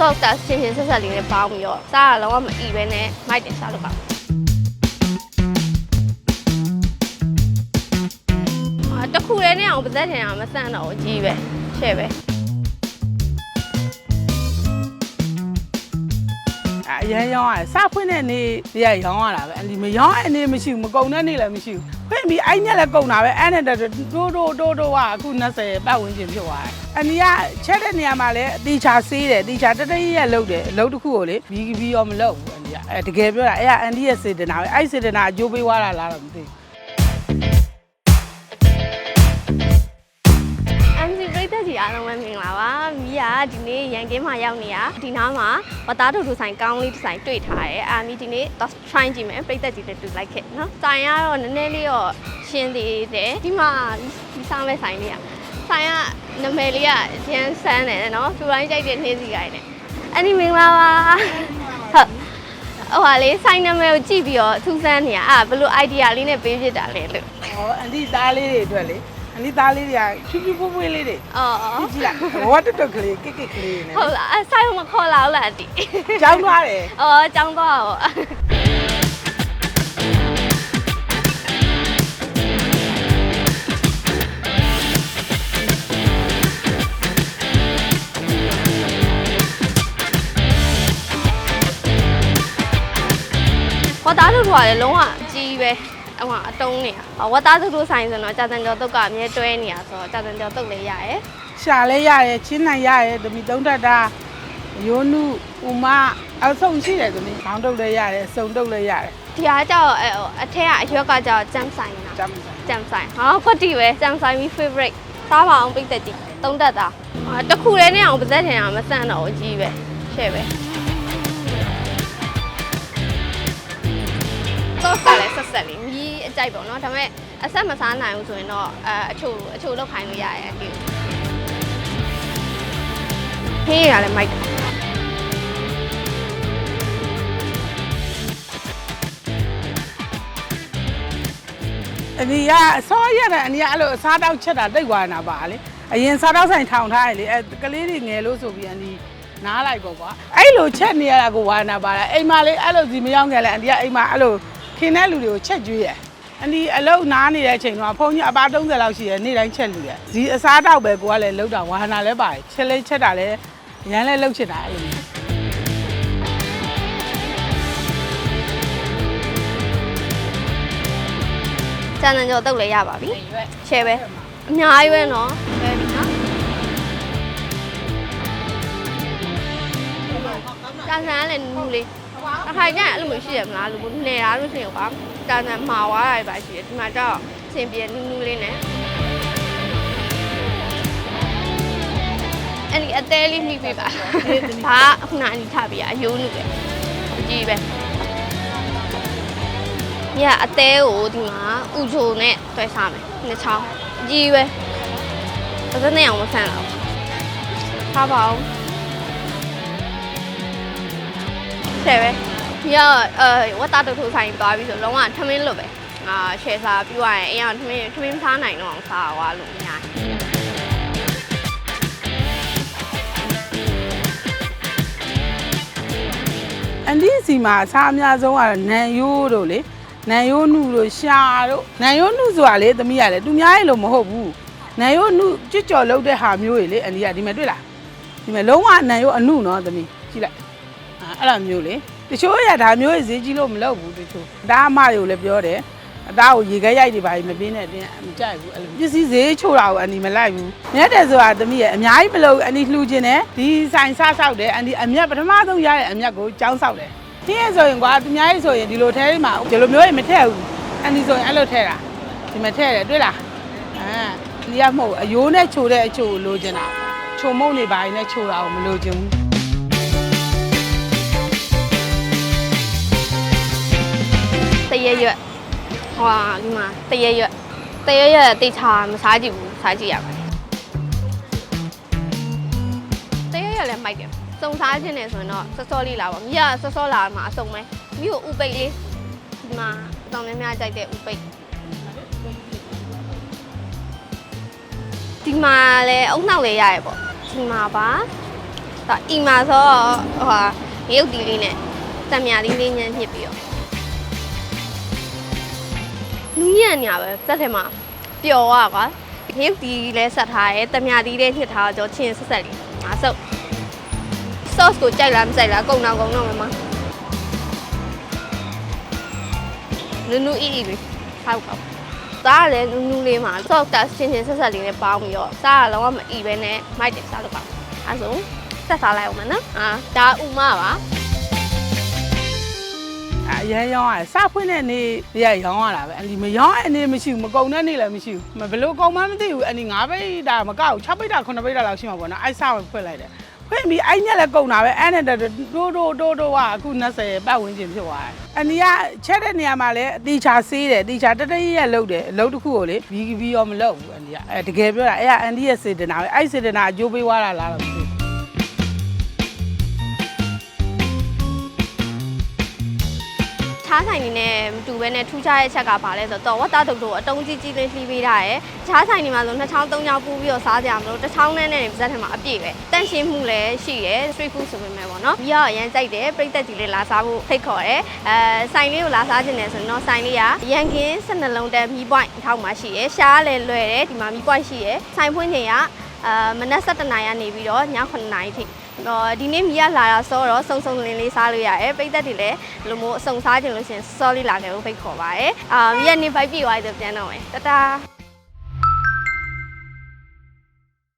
soft တာချင်းချင်းဆက်ဆက်လေးနဲ့ပေါင်းပြီးတော့စားရလုံးဝမအီပဲနဲ့မိုက်တယ်စားလို့ပါအာတစ်ခုလေးနဲ့အောင်ပါသက်ထင်အောင်မဆန့်တော့ဘူးကြီးပဲရှယ်ပဲ အရန်ရောင်းရတယ်စဖွင့်တဲ့နေ့တည်းကရောင်းရတာပဲအဲ့ဒီမရောင်းတဲ့နေ့မရှိဘူးမကုန်တဲ့နေ့လည်းမရှိဘူးဖွင့်ပြီးအဲ့ညက်လည်းကုန်တာပဲအဲ့နဲ့တိုးတိုးတိုးတိုးတိုးကအခု20ပတ်ဝန်းကျင်ဖြစ်သွားတယ်အနီးကချက်တဲ့နေရာမှာလည်းအတီချာဆေးတယ်အတီချာတတရရက်လုပ်တယ်အလုပ်တစ်ခုကိုလေဘီဘီရောမလုပ်ဘူးအနီးကအဲတကယ်ပြောတာအဲ့ကအန်ဒီရဲ့စေတနာပဲအဲ့စေတနာအကျိုးပေးသွားတာလားတော့မသိဘူး အားလုံးပဲမင်္ဂလာပါမီးကဒီနေ့ရန်ကင်းမှာရောက်နေတာဒီနားမှာဝတာတူတူဆိုင်ကောင်းလေးဒီဆိုင်တွေ့ထားတယ်အာမီဒီနေ့တော့ try ကြည့်မယ်ပရိသတ်ကြီးတွေတူလိုက်ခဲ့နော်ဆိုင်ကတော့နည်းနည်းလေးတော့ရှင်းသေးတယ်ဒီမှာဒီစားမဲ့ဆိုင်လေးကဆိုင်ကနာမည်လေးကရန်ဆန်းတယ်နော်သူတိုင်းကြိုက်တဲ့နှင်းစီကိုင်းတယ်အဲ့ဒီမင်္ဂလာပါဟုတ်ဟိုဟာလေးဆိုင်နာမည်ကိုကြည့်ပြီးတော့ထူးဆန်းနေရအာဘယ်လို idea လေးနဲ့ပေးဖြစ်တာလဲလို့ဟောအန်ဒီသားလေးတွေအတွက်လေ အန်ဒီသားလေးတွေကဖြူဖြူပွေးပွေးလေးတွေအော်ကြည့်ကြည့်လိုက်ဘောတက်တက်ကလေးကိတ်ကိတ်ကလေးနဲ့ဟုတ်လားအဆိုင်မခေါ်လာဘူးလားအတီကြောင်းသွားတယ်အော်ចောင်းသွားပါဝတ်သားတို့ကလည်းလုံးဝကြီးပဲ အမအတုံးနေရဝတ်သားတို့ဆိုင်ဆိုတော့ကြာတန်ကျော်တုတ်ကအမြဲတွဲနေရဆိုတော့ကြာတန်ကျော်တုတ်လည်းရရဲ့ရှာလဲရတယ်ချင်းနိုင်ရတယ်တမီသုံးတတ်တာရိုးနုဥမအဆုံးရှိတယ်သမီးခေါင်းတုပ်လည်းရတယ်အစုံတုပ်လည်းရတယ်ဒီဟာကြောက်အဲအထက်ကအရွက်ကကြောက်ကြမ်းဆိုင်တာကြမ်းစားကြမ်းဆိုင်ဟာကွက်တီပဲကြမ်းဆိုင်မီ favorite စားပါအောင်ပိတ်သက်ကြည့်သုံးတက်တာဟာတစ်ခုလေးနဲ့အောင်ပါသက်ထင်အောင်မဆန့်တော့ဘူးကြီးပဲရှယ်ပဲ ကလည်းဆက်ဆက်လေးမြည်အကြိုက်ပေါ့နော်ဒါပေမဲ့အဆက်မစားနိုင်ဘူးဆိုရင်တော့အဲအချိုအချိုလောက်ခိုင်းလို့ရရဲ့အတီဟင်းရလည်းမိုက်တယ်အနီကအစောရတဲ့အနီကအဲ့လိုအစားတောက်ချက်တာတိတ်သွားနေတာပါလေအရင်စားတောက်ဆိုင်ထောင်ထားရလေအဲကလေးတွေငယ်လို့ဆိုပြီးအနီနားလိုက်ပေါ့ကွာအဲ့လိုချက်နေရတာကိုဝါနာပါလားအိမ်မလေးအဲ့လိုစီမရောက်ငယ်လဲအနီကအိမ်မအဲ့လို ခင်းတဲ့လူတွေကိုချက်ကျွေးရအနီအလုတ်နားနေတဲ့အချိန်တော့ဖုန်းကြီးအပါ30လောက်ရှိရနေ့တိုင်းချက်လူရဒီအစားတောက်ပဲကိုကလည်းလုတ်တာဝါနာလဲပါတယ်ချက်လေးချက်တာလဲရမ်းလဲလုတ်ချင်တာအဲ့လိုမျိုးကျန်တဲ့ကြောတုတ်လည်းရပါပြီရှယ်ပဲအများကြီးပဲနော်ပဲပြီနော်ကျန်တဲ့လည်းနူးလေး အခိုင်ကျရင်အဲ့လိုမျိုးရှိရမလားလို့နေရလို့ရှိရင်ကွာကျန်တဲ့မှာဝါရပါရှိတယ်ဒီမှာတော့အဆင်ပြေနူးနူးလေးနဲ့အဲ့ဒီအသေးလေးနှိပ်ပေးပါဒါခုနအနီထားပြရအယိုးနုပဲအကြီးပဲညအသေးကိုဒီမှာဥချိုနဲ့တွဲစားမယ်နှစ်ချောင်းအကြီးပဲတစ်စက်နဲ့အောင်မဆန်တော့ထားပါဦးဆယ်ပဲ ညအဲဝတ်တာတူထိုးဆိုင်သွားပြီဆိုလုံးဝထမင်းလွတ်ပဲအာရှယ်စားပြီးသွားရင်အိမ်ကထမင်းထမင်းစားနိုင်တော့အောင်စားသွားလို့အများကြီးအန်ဒီစီမှာအစားအများဆုံးကတော့နန်ယိုးတို့လေနန်ယိုးနုတို့ရှာတို့နန်ယိုးနုဆိုတာလေသမီးရလေသူများရဲ့လို့မဟုတ်ဘူးနန်ယိုးနုကြွကြော်လောက်တဲ့ဟာမျိုးတွေလေအန်ဒီကဒီမှာတွေ့လားဒီမှာလုံးဝနန်ယိုးအနုနော်သမီးကြည့်လိုက်အာအဲ့လိုမျိုးလေ တချို့ရဒါမျိုးရဲ့ဈေးကြီးလို့မလုပ်ဘူးတချို့ဒါအမတွေကိုလည်းပြောတယ်အသားကိုရေခဲရိုက်တွေပါမပေးနဲ့တင်းမကြိုက်ဘူးအဲ့လိုပစ္စည်းဈေးချို့တာကိုအန်ဒီမလိုက်ဘူးမြတ်တယ်ဆိုတာသမီးရဲ့အများကြီးမလုပ်အန်ဒီလှူခြင်းတယ်ဒီဆိုင်စားဆောက်တယ်အန်ဒီအမြတ်ပထမဆုံးရတဲ့အမြတ်ကိုကျောင်းဆောက်တယ်။တင်းရဲ့ဆိုရင်ကွာသူများရဲ့ဆိုရင်ဒီလိုထဲမှာဒီလိုမျိုးရင်မထည့်ဘူး။အန်ဒီဆိုရင်အဲ့လိုထည့်တာ။ဒီမှာထည့်တယ်တွေ့လား။အာဒီကမဟုတ်ဘူးအယိုးနဲ့ချိုတဲ့အချိုကိုလိုချင်တာ။ချိုမုံနေပါရင်လည်းချိုတာကိုမလိုချင်ဘူး တရရွက်ဟွာဒီမှာတရရွက်တရရွက်တိတ်ချာမစားကြည့်ဘူးစားကြည့်ရမယ်တရရွက်လည်းမိုက်တယ်စုံစားခြင်းနဲ့ဆိုရင်တော့စောစောလေးလာပါမြတ်စောစောလာမှာအစုံပဲမြို့ဥပိတ်လေးဒီမှာတောင်များများကြိုက်တဲ့ဥပိတ်ဒီမှာလည်းအုံနှောက်လေးရရပေါ့ဒီမှာပါဒါအီမာဆိုတော့ဟိုဟာရုပ်တီလေးနဲ့တံမြာလေးလေးညှမ်းညှစ်ပြီးတော့ နူးညံ့ညာပဲစက်ထဲမှာပျော်သွားကွာရုပ်တီလဲဆက်ထားရဲတံမြာလေးလေးညှစ်ထားတော့ချင်းဆက်ဆက်လေးငါဆုပ် sauce ကိုကြိုက်လားမကြိုက်လားကုန်တော့ကုန်တော့မမနူးနူးအီအီလေးဟောက်ကောက်စားရလဲနူးနူးလေးမှာ sauce ကချင်းချင်းဆက်ဆက်လေးနဲ့ပေါင်းပြီးတော့စားရလုံးဝမအီပဲနဲ့မိုက်တယ်စားလို့ကောက်အဲဆိုဆက်စားလိုက်အောင်မနော်အာဒါဥမပါ အရန်ရောင်းရတယ်စဖွင့်တဲ့နေ့တည်းကရောင်းရတာပဲအဲ့ဒီမရောင်းတဲ့နေ့မရှိဘူးမကုန်တဲ့နေ့လည်းမရှိဘူးမဘယ်လိုကုန်မှမသိဘူးအဲ့ဒီ9ပိတ်တာမကောက်6ပိတ်တာ9ပိတ်တာလောက်ရှိမှာပေါ့နော်အဲ့စဝင်ဖွင့်လိုက်တယ်ဖွင့်ပြီးအဲ့ညက်လည်းကုန်တာပဲအဲ့နဲ့တိုးတိုးတိုးတိုးကအခု20ပတ်ဝန်းကျင်ဖြစ်သွားတယ်အနီကချက်တဲ့နေရာမှာလည်းအတီချာဆေးတယ်အတီချာတတရရက်လုတ်တယ်အလုပ်တစ်ခုကိုလေဘီဘီရောမလုတ်ဘူးအနီကအဲတကယ်ပြောတာအဲ့ကအန်ဒီရဲ့စေတနာပဲအဲ့စေတနာအကျိုးပေးသွားတာလားတော့ ခြားဆိုင်နေနဲ့မတူဘဲနဲ့ထူးခြားတဲ့ချက်ကပါလဲဆိုတော့ဝတ်သားတုတ်တို့အတုံးကြီးကြီးလေးလှီးပေးထားတယ်။ခြားဆိုင်နေမှာဆိုနှစ်ချောင်းသုံးချောင်းပူးပြီးတော့စားကြမလို့တစ်ချောင်းနဲ့နဲ့ပါဇက်ထဲမှာအပြည့်ပဲ။တန့်ရှင်းမှုလည်းရှိတယ် street food ဆိုပေမဲ့ပေါ့နော်။ပြီးတော့အရန်ကြိုက်တယ်ပြိသက်ကြီးလေးလာစားဖို့ဖိတ်ခေါ်တယ်။အဲဆိုင်လေးကိုလာစားခြင်းနဲ့ဆိုရင်တော့ဆိုင်လေးကရန်ကင်း12လုံးတန်းမီးပွိုင်းထောက်မှာရှိတယ်။ရှားလည်းလွယ်တယ်ဒီမှာမီးပွိုင်းရှိတယ်။ဆိုင်ဖွင့်ချိန်ကအာမနက်7:00နာရီကနေပြီးတော့ည9:00နာရီထိ တော့ဒီနေ့မီးရလာတာစောတော့စုံစုံလင်းလေးစားလို့ရတယ်ပိတ်သက်တွေလည်းဒီလိုမျိုးအစုံစားခြင်းလို့ရှရင်စောလေးလာခဲ့ဖို့ဖိတ်ခေါ်ပါရယ်အာမီးရနေဖိုက်ပြေသွားတယ်ပြန်တော့မယ်တတား